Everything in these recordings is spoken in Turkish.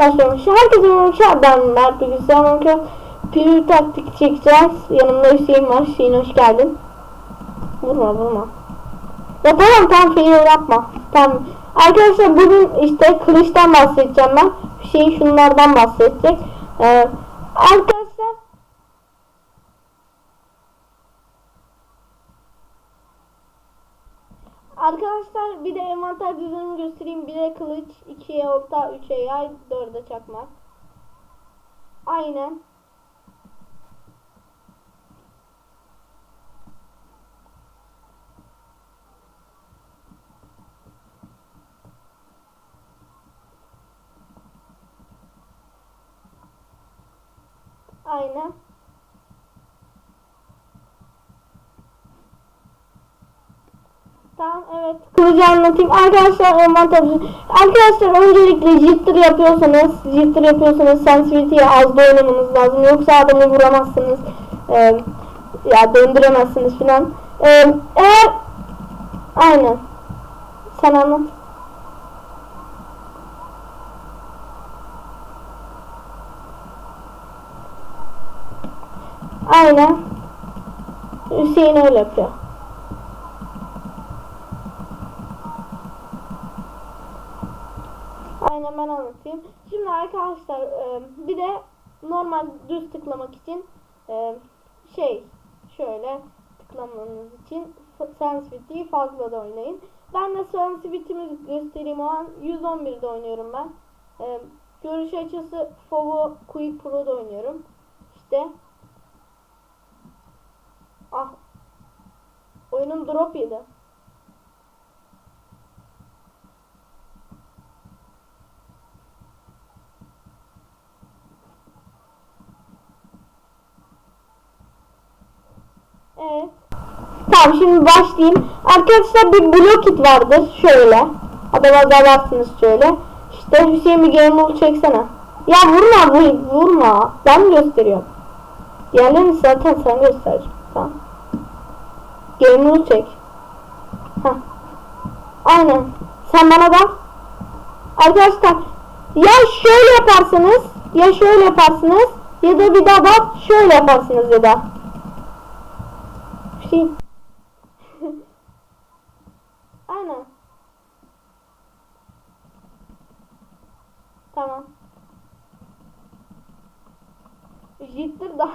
başlamış. Herkese merhaba ben Mert Bilgisayar Minecraft Pür taktik çekeceğiz. Yanımda Hüseyin var. Hüseyin hoş geldin. Vurma vurma. Ya tamam tamam fail yapma. Tamam. Arkadaşlar bugün işte kılıçtan bahsedeceğim ben. Hüseyin şunlardan bahsedecek. Ee, arkadaşlar Arkadaşlar bir de envanter düzenini göstereyim. 1'e kılıç, 2'ye olta, 3'e yay, 4'e çakmak. Aynen. Aynen. Tamam evet. Kılıcı anlatayım. Arkadaşlar envanter Arkadaşlar öncelikle jitter yapıyorsanız jitter yapıyorsanız sensitivity'ye az da oynamanız lazım. Yoksa adamı vuramazsınız. Ee, ya döndüremezsiniz filan. Ee, eğer aynen. Sen anlat. Aynen. Hüseyin öyle yapıyor. Aynen ben anlatayım. Şimdi arkadaşlar e, bir de normal düz tıklamak için e, şey şöyle tıklamanız için sensitivity'yi fazla da oynayın. Ben de sensitivity'mi göstereyim o an 111'de oynuyorum ben. E, görüş açısı FOVO Quick Pro'da oynuyorum. İşte ah oyunum drop yedi. Evet. Tamam şimdi başlayayım. Arkadaşlar bir blokit vardır. Şöyle. Adama dalarsınız şöyle. İşte Hüseyin bir game çeksene. Ya vurma vur, vurma. Ben gösteriyorum. Diğerlerini zaten sen göster. Tamam. Game çek. Heh. Aynen. Sen bana da. Arkadaşlar ya şöyle yaparsınız ya şöyle yaparsınız ya da bir daha bak şöyle yaparsınız ya da şey. Aynen. Tamam. Jitter da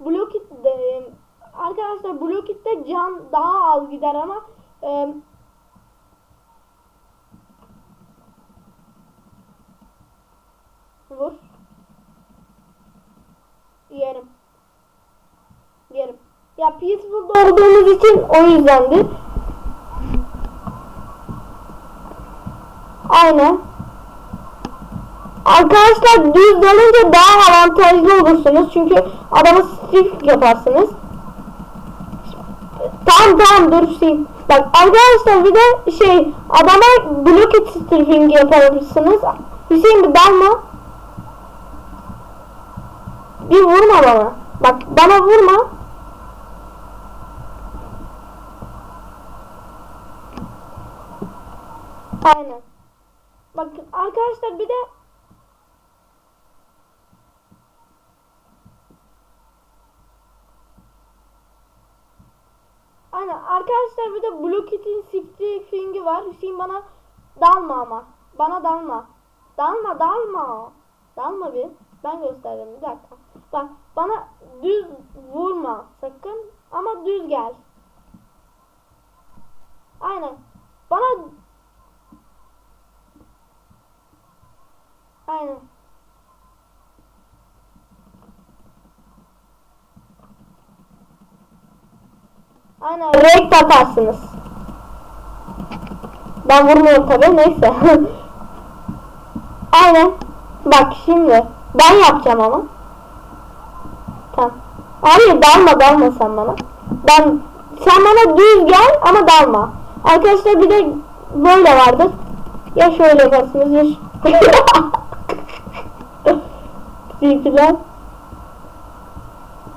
Blokit'te arkadaşlar Blokit'te can daha az gider ama e, vur yerim yerim. Ya peaceful'da olduğumuz için o yüzdendir. Aynen. Arkadaşlar düz dalınca daha avantajlı olursunuz. Çünkü adama strip yaparsınız. Tamam tamam dur şey. Bak arkadaşlar bir de şey adama blocket stripping yaparsınız. Hüseyin bir dalma. Bir vurma bana. Bak bana vurma. Aynen. Bakın arkadaşlar bir de Aynen arkadaşlar bir de Blockit'in sifti fingi var. Hüseyin bana dalma ama. Bana dalma. Dalma dalma. Dalma bir. Ben göstereceğim bir dakika. Bak bana düz vurma sakın ama düz gel. Aynen. Bana Aynen. Aynen renk atarsınız. Ben vurmuyorum tabi neyse. Aynen. Bak şimdi. Ben yapacağım ama. Tamam. Hayır dalma dalma sen bana. Ben sen bana düz gel ama dalma. Arkadaşlar bir de böyle vardır. Ya şöyle yaparsınız ya Tipilen.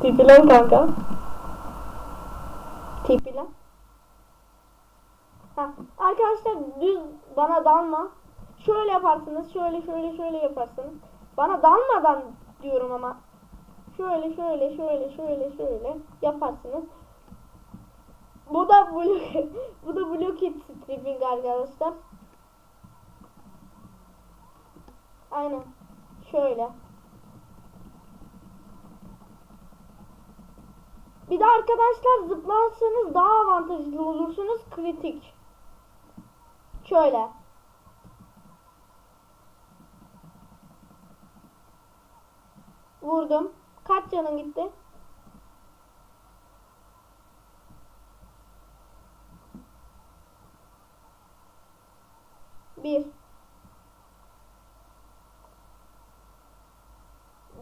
Tipilen kanka. Tipilen. Ha, arkadaşlar düz bana dalma. şöyle yaparsınız, şöyle şöyle şöyle yaparsınız. Bana dalmadan diyorum ama. Şöyle şöyle şöyle şöyle şöyle yaparsınız. Bu da blok bu da blocket stripping arkadaşlar. Aynen. Şöyle. Bir de arkadaşlar zıplarsanız daha avantajlı olursunuz kritik. Şöyle. Vurdum. Kaç canın gitti?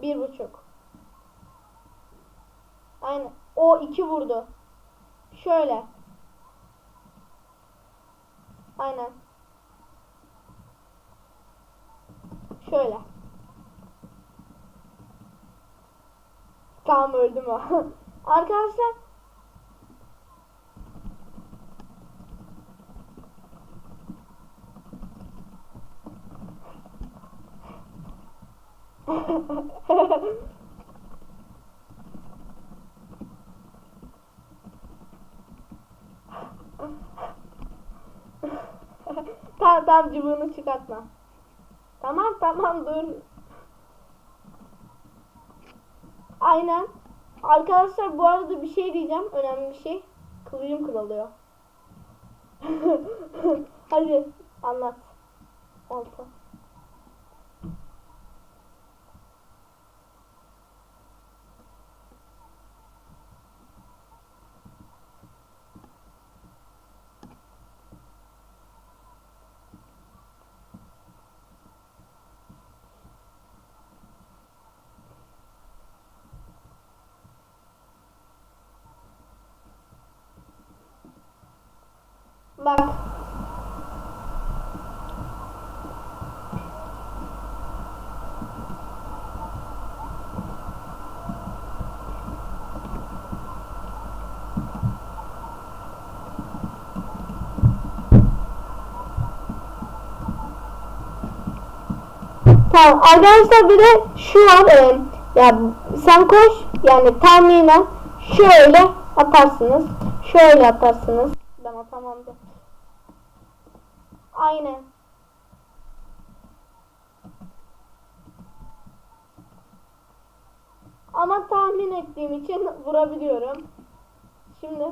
Bir buçuk. Aynen. O iki vurdu. Şöyle. Aynen. Şöyle. Tamam öldüm o. Arkadaşlar tamam cıvığını çıkartma. Tamam tamam dur. Aynen. Arkadaşlar bu arada bir şey diyeceğim. Önemli bir şey. Kılıcım kırılıyor. Hadi anlat. Olta. Bak. Tamam arkadaşlar bir de şu var e, ya sen koş yani tahminen şöyle atarsınız şöyle atarsınız. Ben atamam da aynen. Ama tahmin ettiğim için vurabiliyorum. Şimdi.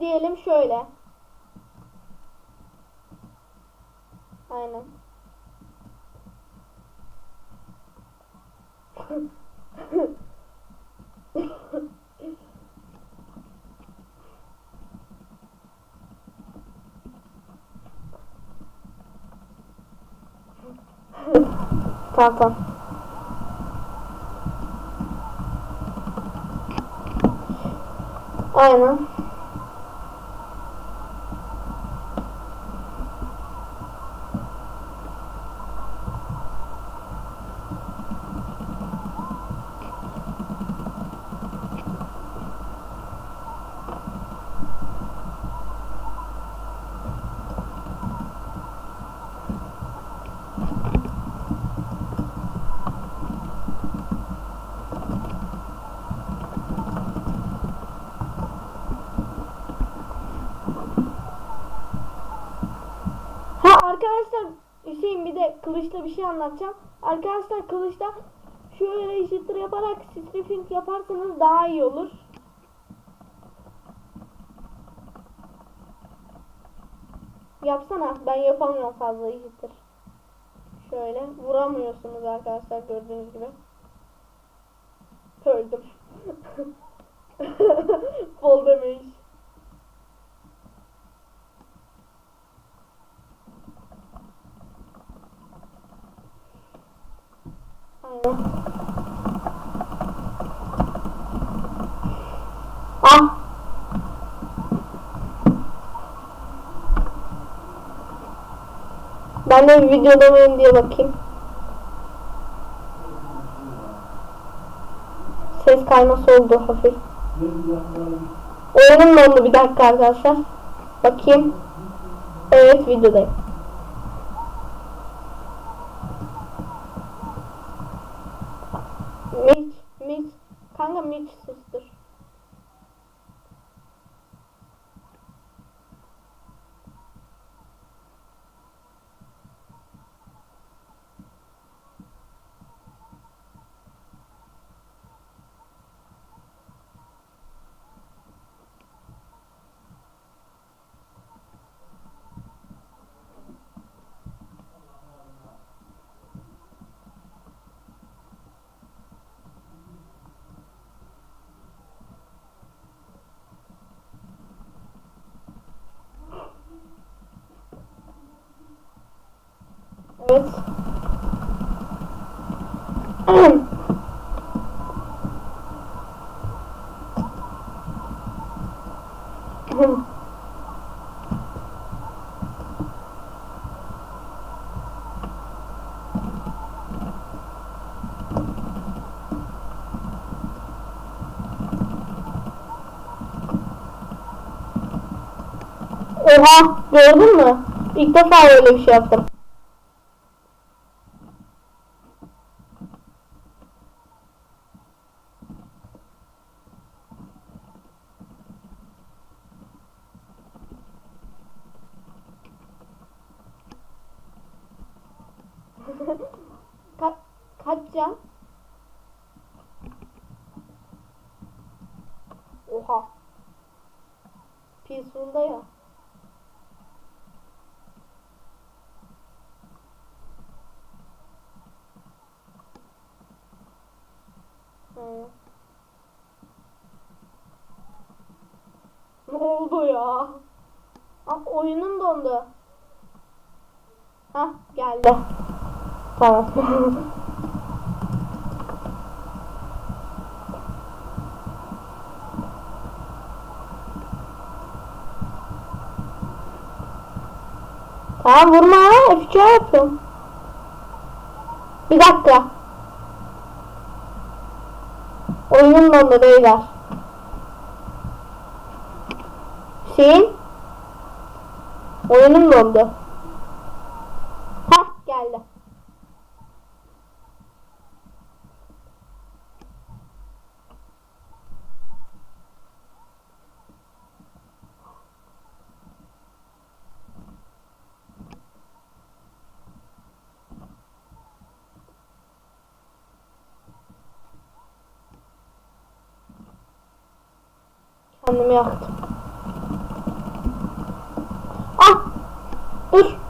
Diyelim şöyle Aynen. tamam tamam. Aynen. Ha arkadaşlar Hüseyin bir de kılıçla bir şey anlatacağım. Arkadaşlar kılıçta şöyle jitter yaparak stripping yaparsanız daha iyi olur. Yapsana ben yapamıyorum fazla jitter. Şöyle vuramıyorsunuz arkadaşlar gördüğünüz gibi. Öldüm. Bol demeyiş. Aynen. Ah. De videoda mıyım diye bakayım. Ses kayması oldu hafif. Oyunum dondu bir dakika arkadaşlar. Bakayım. Evet videodayım. Evet. Oha gördün mü? İlk defa öyle bir şey yaptım. Ka kaç can? Oha. Peaceful'da ya. Hı. Ne oldu ya? Ah oyunum dondu. Hah geldi. Tamam. tamam vurma ya. F3 yapıyorum. Bir dakika. Oyunun dondu beyler. Hüseyin. Oyunum dondu. Hah geldi. Kendimi yaktım. Dur.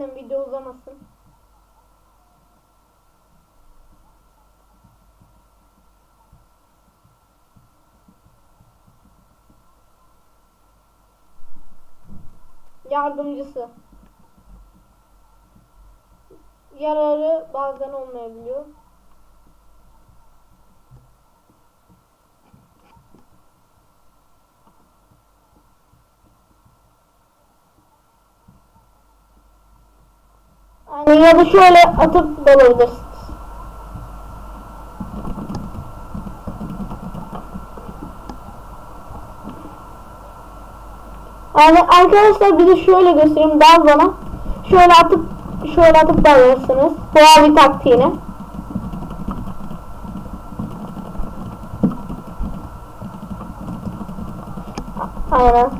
Aynen video uzamasın. Yardımcısı. Yararı bazen olmayabiliyor. Aynen ya da şöyle atıp dalabilirsiniz. Yani arkadaşlar bir de şöyle göstereyim daha bana. Şöyle atıp şöyle atıp dalırsınız. Bu abi taktiğini. Aynen.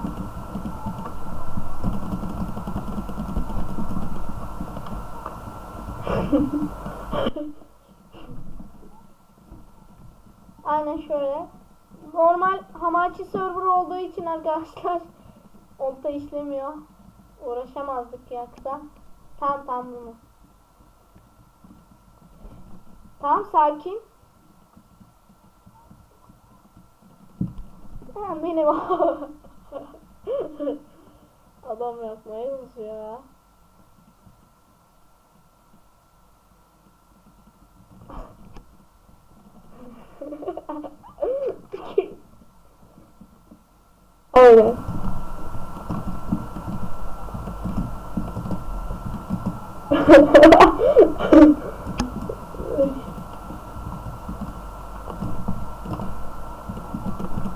Aynen şöyle. İşlemiyor. Uğraşamazdık yaksa. Tamam tamam bunu. Tamam sakin. Ha, benim Adam yapmaya çalışıyor ya. Aynen.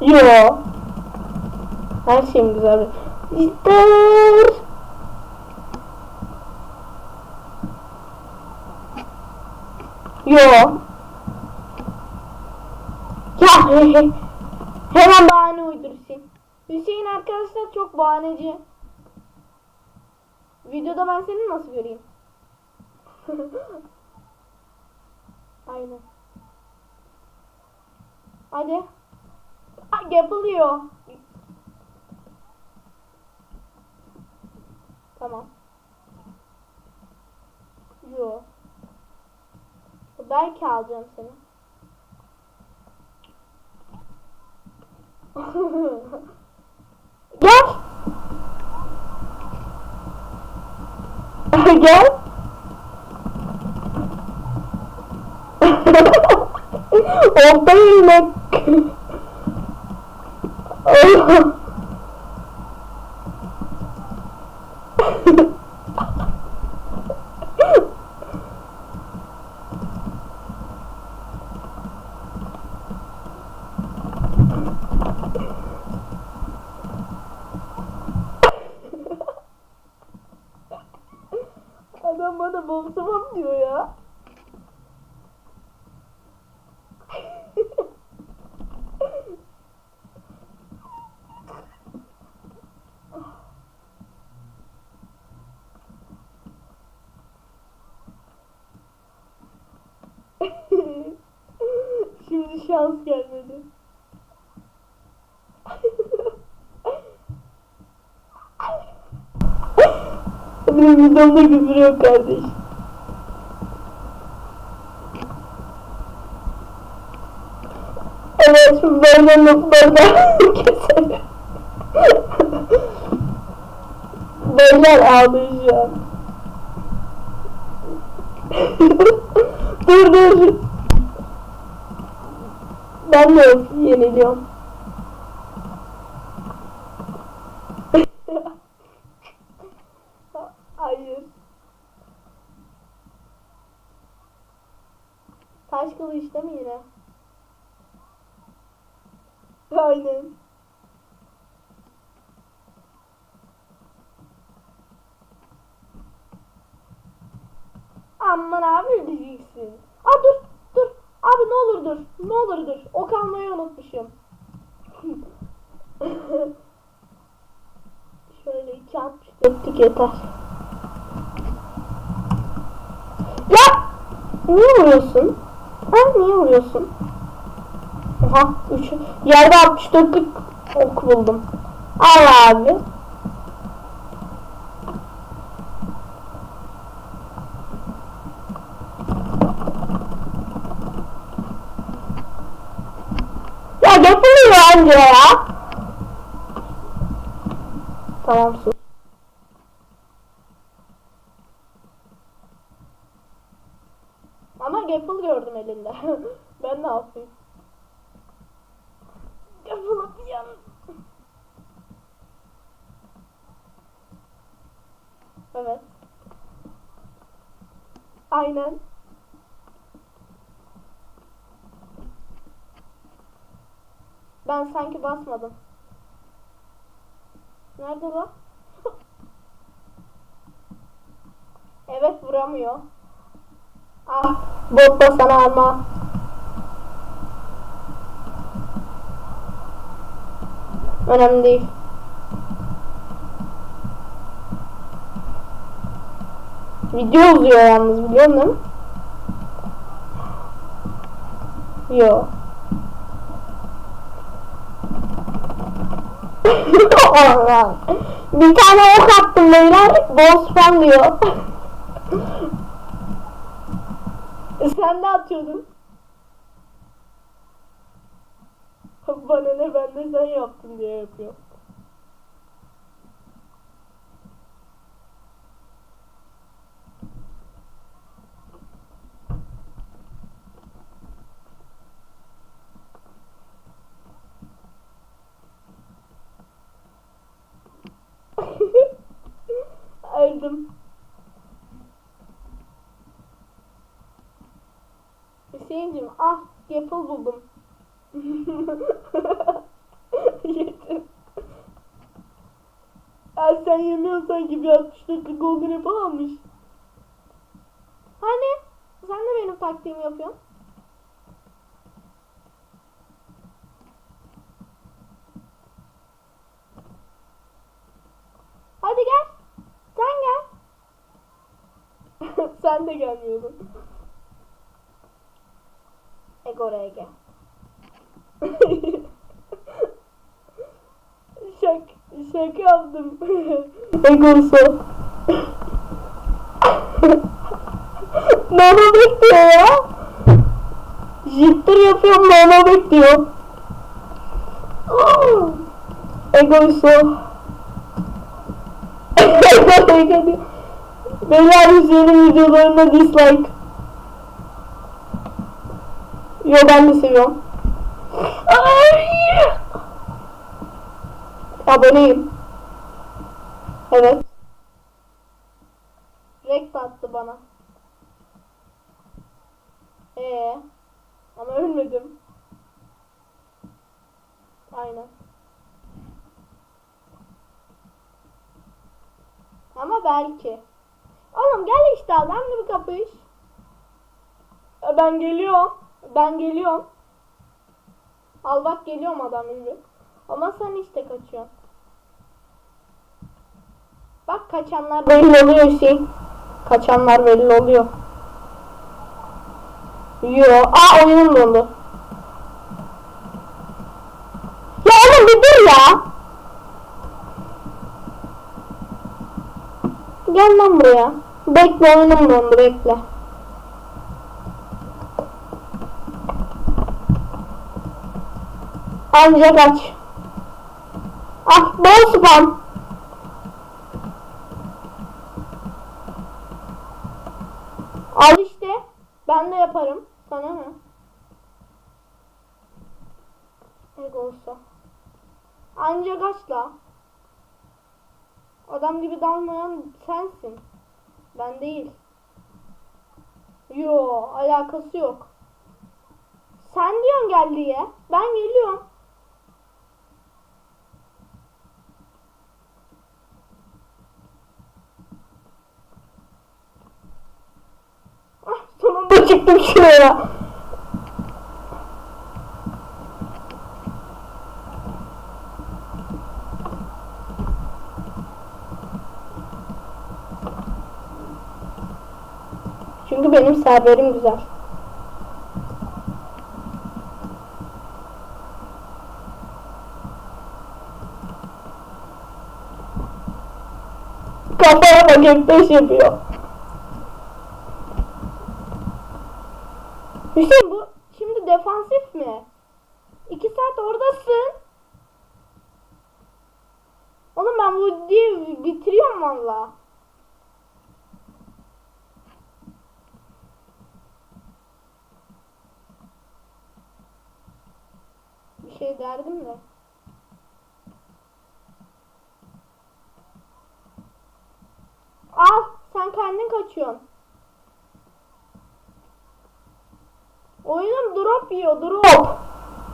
Yo. Her şeyim güzel. İster. Yo. Ya he he. Hemen bahane uydur Hüseyin. Hüseyin arkadaşlar çok bahaneci. Videoda ben seni nasıl göreyim? Aynen. Hadi. Ay, yapılıyor. Tamam. Yo. Belki alacağım seni. Gel. Gel. Olta ilmek. Oh. Adam bana bozamam diyor ya. Şimdi şans gelmedi. Benim videomda küfür yok kardeş. Evet böyle notlardan keselim. Beyler ağlayacağım. dur dur. Ben de yeniliyorum. Hayır. Taş kılıçta mı yine? Aynen. Aman abi diyeceksin. Aa dur dur. Abi ne olur dur. Ne olur dur. Ok almayı unutmuşum. Şöyle iki altmış dörtlük yeter. Ya! Niye vuruyorsun? Ha niye vuruyorsun? Oha 3 yerde 64'lük ok buldum. Al abi. Ya yapılıyor anca ya. Tamam sus. Ama Gapple gördüm elinde. ben ne yapayım? Gapple'ı yan... Evet. Aynen. Ben sanki basmadım. Nerede lan? evet vuramıyor. Ah, bot da sana arma. Önemli değil. Video uzuyor yalnız biliyor musun? Yo. Bir tane ok attım beyler. Bol spam diyor. Sen ne atıyordun? Bana ne ben de sen yaptın diye yapıyor. Öldüm. Hüseyin'cim ah Apple buldum. Yedim. Ya sen yemiyorsan gibi 64'lük golden apple almış. Hani? Sen de benim taktiğimi yapıyorsun. Hadi gel. Sen gel. sen de gelmiyordun. Ego oraya gel. Şak, şaka yaptım. Egosu. Nano bekliyor ya. Jitter yapıyorum Nano bekliyor. Egosu. Beyler Hüseyin'in videolarına dislike. Yo ben de seviyorum. Ay! Aboneyim. Evet. Rekt attı bana. Ee, ama ölmedim. Aynen. Ama belki. Oğlum gel işte adamla bir kapış. E, Ben geliyorum. Ben geliyorum. Al bak geliyorum adam gibi. Ama sen işte kaçıyorsun. Bak kaçanlar belli oluyor Hüseyin. Kaçanlar belli oluyor. Yo. Aa oyunum dondu. Ya oğlum bir dur ya. Gel lan buraya. Bekle oyunum dondu bekle. Ancak aç. Ah bol spam. Al işte. Ben de yaparım. Sana ne? Ego olsa. Ancak açla. Adam gibi dalmayan sensin. Ben değil. Yo alakası yok. Sen diyorsun gel diye. Ben geliyorum. Ah sonunda şuraya. Çünkü benim serverim güzel. Kafaya bak F5 yapıyor. Hüseyin bu şimdi defansif mi? İki saat oradasın. Oğlum ben bu diye bitiriyorum valla. Bir şey derdim de. Al sen kendin kaçıyorsun. Oyunum drop yiyor drop.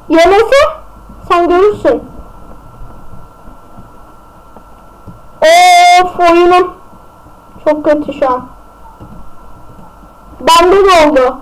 Yemese sen görürsün. Of oyunum. Çok kötü şu an. Bende de oldu.